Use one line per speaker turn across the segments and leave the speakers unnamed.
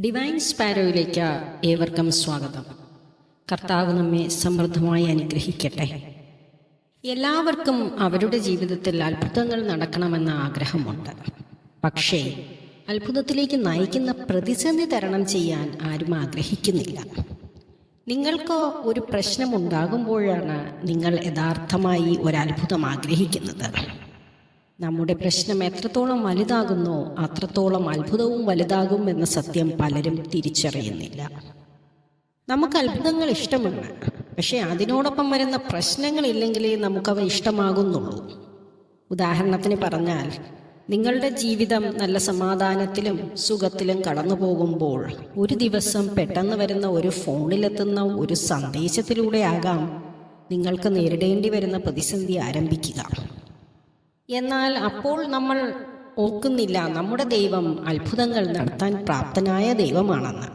Divine സ്പാരോയിലേക്ക് ഏവർക്കും സ്വാഗതം. കർത്താവ് നമ്മെ സമൃദ്ധമായി അനുഗ്രഹിക്കട്ടെ. എല്ലാവർക്കും അവരുടെ ജീവിതത്തിൽ അത്ഭുതങ്ങൾ നടക്കണമെന്ന ആഗ്രഹമുണ്ട്. പക്ഷേ അത്ഭുതത്തിലേക്ക് നയിക്കുന്ന പ്രതിസന്ധി തരണം ചെയ്യാൻ ആരും ആഗ്രഹിക്കുന്നില്ല. നിങ്ങൾക്ക് ഒരു പ്രശ്നമുണ്ടാകുമ്പോഴാണ് നിങ്ങൾ യഥാർത്ഥമായി ഒരത്ഭുതം ആഗ്രഹിക്കുന്നത്. നമ്മുടെ പ്രശ്നം എത്രത്തോളം വലുതാകുന്നോ അത്രത്തോളം അത്ഭുതവും വലുതാകും എന്ന സത്യം പലരും തിരിച്ചറിയുന്നില്ല. നമുക്ക് അത്ഭുതങ്ങൾ ഇഷ്ടമാണ്. പക്ഷേ അതിനോടൊപ്പം വരുന്ന പ്രശ്നങ്ങളില്ലെങ്കിലേ നമുക്കവ ഇഷ്ടമാകുന്നുള്ളൂ. ഉദാഹരണത്തിന് പറഞ്ഞാൽ നിങ്ങളുടെ ജീവിതം നല്ല സമാധാനത്തിലും സുഖത്തിലും കടന്നു പോകുമ്പോൾ ഒരു ദിവസം പെട്ടെന്ന് വരുന്ന ഒരു ഫോണിലെത്തുന്ന ഒരു സന്ദേശത്തിലൂടെ ആകാം നിങ്ങൾക്ക് നേരിടേണ്ടി വരുന്ന പ്രതിസന്ധി ആരംഭിക്കുക. എന്നാൽ അപ്പോൾ നമ്മൾ ഓർക്കുന്നില്ല നമ്മുടെ ദൈവം അത്ഭുതങ്ങൾ നടത്താൻ പ്രാപ്തനായ ദൈവമാണെന്ന്.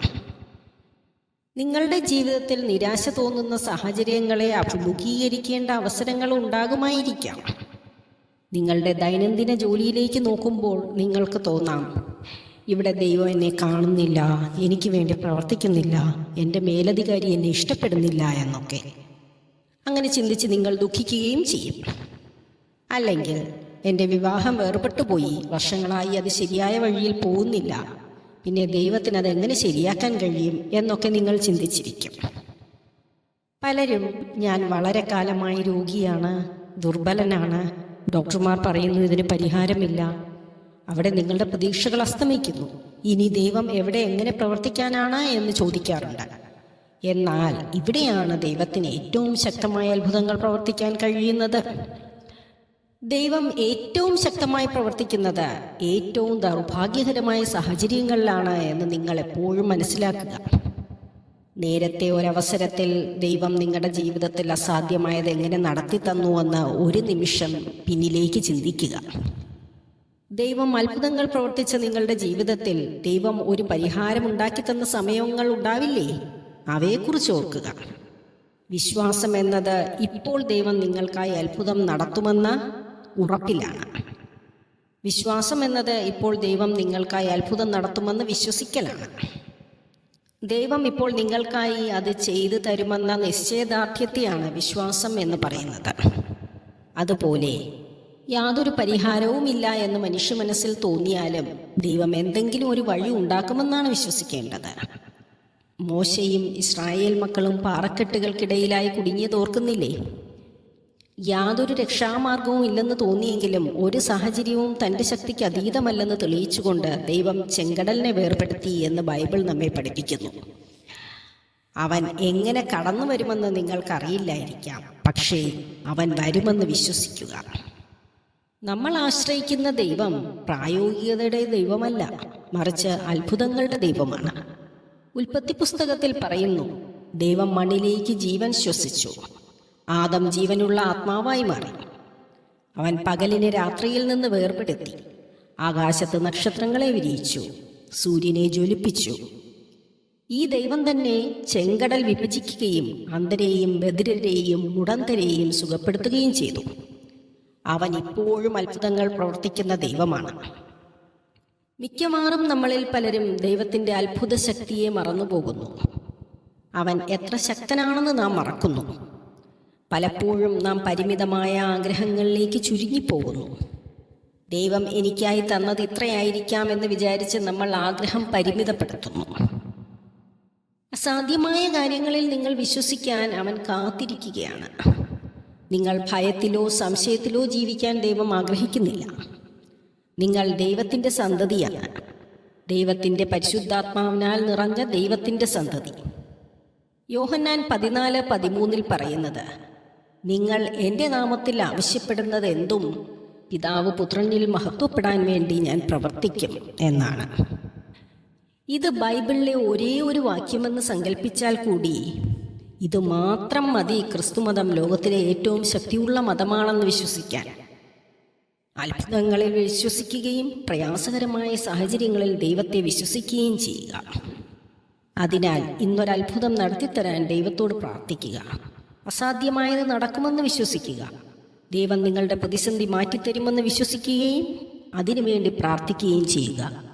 നിങ്ങളുടെ ജീവിതത്തിൽ നിരാശ തോന്നുന്ന സാഹചര്യങ്ങളെ അഭിമുഖീകരിക്കേണ്ട അവസരങ്ങൾ ഉണ്ടാകുമായിരിക്കാം. നിങ്ങളുടെ ദൈനംദിന ജോലിയിലേക്ക് നോക്കുമ്പോൾ നിങ്ങൾക്ക് തോന്നാം ഇവിടെ ദൈവം എന്നെ കാണുന്നില്ല എനിക്ക് വേണ്ടി പ്രവർത്തിക്കുന്നില്ല എന്റെ മേലധികാരി എന്നെ ഇഷ്ടപ്പെടുന്നില്ല എന്നൊക്കെ. അങ്ങനെ ചിന്തിച്ച് നിങ്ങൾ ദുഃഖിക്കുകയും ചെയ്യും. അല്ലെങ്കിൽ എന്റെ വിവാഹം വേർപെട്ടു പോയി വർഷങ്ങളായി അത് ശരിയായ വഴിയിൽ പോകുന്നില്ല. പിന്നെ ദൈവത്തിന് അത് എങ്ങനെ ശരിയാക്കാൻ കഴിയും എന്നൊക്കെ നിങ്ങൾ ചിന്തിച്ചിരിക്കും. പലരും ഞാൻ വളരെ കാലമായി രോഗിയാണ് ദുർബലനാണ്. ഡോക്ടർമാർ പറയുന്നു ഇതിന് പരിഹാരമില്ല. അവിടെ നിങ്ങളുടെ പ്രതീക്ഷകൾ അസ്തമിക്കുന്നു. ഇനി ദൈവം എവിടെ എങ്ങനെ പ്രവർത്തിക്കാനാണ് എന്ന് ചോദിക്കാറുണ്ട്. എന്നാൽ ഇവിടെയാണ് ദൈവത്തിന് ഏറ്റവും ശക്തമായ അത്ഭുതങ്ങൾ പ്രവർത്തിക്കാൻ കഴിയുന്നത്. ദൈവം ഏറ്റവും ശക്തമായി പ്രവർത്തിക്കുന്നത് ഏറ്റവും ദൗർഭാഗ്യകരമായ സാഹചര്യങ്ങളിലാണ് എന്ന് നിങ്ങൾ എപ്പോഴും മനസ്സിലാക്കുക. നേരത്തെ ഒരവസരത്തിൽ ദൈവം നിങ്ങളുടെ ജീവിതത്തിൽ അസാധ്യമായത് എങ്ങനെ നടത്തി തന്നുവെന്ന് ഒരു നിമിഷം പിന്നിലേക്ക് ചിന്തിക്കുക. ദൈവം അത്ഭുതങ്ങൾ പ്രവർത്തിച്ച നിങ്ങളുടെ ജീവിതത്തിൽ ദൈവം ഒരു പരിഹാരം ഉണ്ടാക്കി തന്ന സമയങ്ങൾ ഉണ്ടാവില്ലേ? അവയെക്കുറിച്ച് ഓർക്കുക. വിശ്വാസം എന്നത് ഇപ്പോൾ ദൈവം നിങ്ങൾക്കായി അത്ഭുതം നടത്തുമെന്ന ഉറപ്പിലാണ്. വിശ്വാസം എന്നത് ഇപ്പോൾ ദൈവം നിങ്ങൾക്കായി അത്ഭുതം നടത്തുമെന്ന് വിശ്വസിക്കലാണ്. ദൈവം ഇപ്പോൾ നിങ്ങൾക്കായി അത് ചെയ്തു തരുമെന്ന നിശ്ചയദാർഢ്യത്തെയാണ് വിശ്വാസം എന്ന് പറയുന്നത്. അതുപോലെ യാതൊരു പരിഹാരവുമില്ല എന്ന് മനുഷ്യ മനസ്സിൽ തോന്നിയാലും ദൈവം എന്തെങ്കിലും ഒരു വഴി ഉണ്ടാക്കുമെന്നാണ് വിശ്വസിക്കേണ്ടത്. മോശയും ഇസ്രായേൽ മക്കളും പാറക്കെട്ടുകൾക്കിടയിലായി കുടുങ്ങിയത് ഓർക്കുന്നില്ലേ യാതൊരു രക്ഷാമാർഗവും ഇല്ലെന്ന് തോന്നിയെങ്കിലും ഒരു സാഹചര്യവും തന്റെ ശക്തിക്ക് അതീതമല്ലെന്ന് തെളിയിച്ചുകൊണ്ട് ദൈവം ചെങ്കടലിനെ വേർപെടുത്തി എന്ന് ബൈബിൾ നമ്മെ പഠിപ്പിക്കുന്നു. അവൻ എങ്ങനെ കടന്നു വരുമെന്ന് നിങ്ങൾക്കറിയില്ലായിരിക്കാം. പക്ഷേ അവൻ വരുമെന്ന് വിശ്വസിക്കുക. നമ്മൾ ആശ്രയിക്കുന്ന ദൈവം പ്രായോഗികതയുടെ ദൈവമല്ല മറിച്ച് അത്ഭുതങ്ങളുടെ ദൈവമാണ്. ഉൽപ്പത്തി പുസ്തകത്തിൽ പറയുന്നു ദൈവം മണ്ണിലേക്ക് ജീവൻ ശ്വസിച്ചു. ആദം ജീവനുള്ള ആത്മാവായി മാറി. അവൻ പകലിനെ രാത്രിയിൽ നിന്ന് വേർപെടുത്തി. ആകാശത്ത് നക്ഷത്രങ്ങളെ വിരിയിച്ചു. സൂര്യനെ ജ്വലിപ്പിച്ചു. ഈ ദൈവം തന്നെ ചെങ്കടൽ വിഭജിക്കുകയും അന്തരെയും ബദിരരെയും മുടന്തരെയും സുഖപ്പെടുത്തുകയും ചെയ്തു. അവൻ ഇപ്പോഴും അത്ഭുതങ്ങൾ പ്രവർത്തിക്കുന്ന ദൈവമാണ്. മിക്കവാറും നമ്മളിൽ പലരും ദൈവത്തിന്റെ അത്ഭുത ശക്തിയെ മറന്നുപോകുന്നു. അവൻ എത്ര ശക്തനാണെന്ന് നാം മറക്കുന്നു. പലപ്പോഴും നാം പരിമിതമായ ആഗ്രഹങ്ങളിലേക്ക് ചുരുങ്ങിപ്പോകുന്നു. ദൈവം എനിക്കായി തന്നത് ഇത്രയായിരിക്കാം എന്ന് വിചാരിച്ച് നമ്മൾ ആഗ്രഹം പരിമിതപ്പെടുത്തുന്നു. അസാധ്യമായ കാര്യങ്ങളിൽ നിങ്ങൾ വിശ്വസിക്കാൻ അവൻ കാത്തിരിക്കുകയാണ്. നിങ്ങൾ ഭയത്തിലോ സംശയത്തിലോ ജീവിക്കാൻ ദൈവം ആഗ്രഹിക്കുന്നില്ല. നിങ്ങൾ ദൈവത്തിന്റെ സന്തതിയാണ്. ദൈവത്തിന്റെ പരിശുദ്ധാത്മാവിനാൽ നിറഞ്ഞ ദൈവത്തിന്റെ സന്തതി. യോഹന്നാൻ പതിനാല് പതിമൂന്നിൽ പറയുന്നത് നിങ്ങൾ എന്റെ നാമത്തിൽ ആവശ്യപ്പെടുന്നത് എന്തും പിതാവ് പുത്രനിൽ മഹത്വപ്പെടാൻ വേണ്ടി ഞാൻ പ്രവർത്തിക്കും എന്നാണ്. ഇത് ബൈബിളിലെ ഒരേ ഒരു വാക്യമെന്ന് സങ്കല്പിച്ചാൽ കൂടി ഇത് മാത്രം മതി ക്രിസ്തുമതം ലോകത്തിലെ ഏറ്റവും ശക്തിയുള്ള മതമാണെന്ന് വിശ്വസിക്കാൻ. അത്ഭുതങ്ങളിൽ വിശ്വസിക്കുകയും പ്രയാസകരമായ സാഹചര്യങ്ങളിൽ ദൈവത്തെ വിശ്വസിക്കുകയും ചെയ്യുക. അതിനാൽ ഇന്നൊരത്ഭുതം നടത്തിത്തരാൻ ദൈവത്തോട് പ്രാർത്ഥിക്കുക. അസാധ്യമായത് നടക്കുമെന്ന് വിശ്വസിക്കുക. ദൈവം നിങ്ങളുടെ പ്രതിസന്ധി മാറ്റിത്തരുമെന്ന് വിശ്വസിക്കുകയും അതിനുവേണ്ടി പ്രാർത്ഥിക്കുകയും ചെയ്യുക.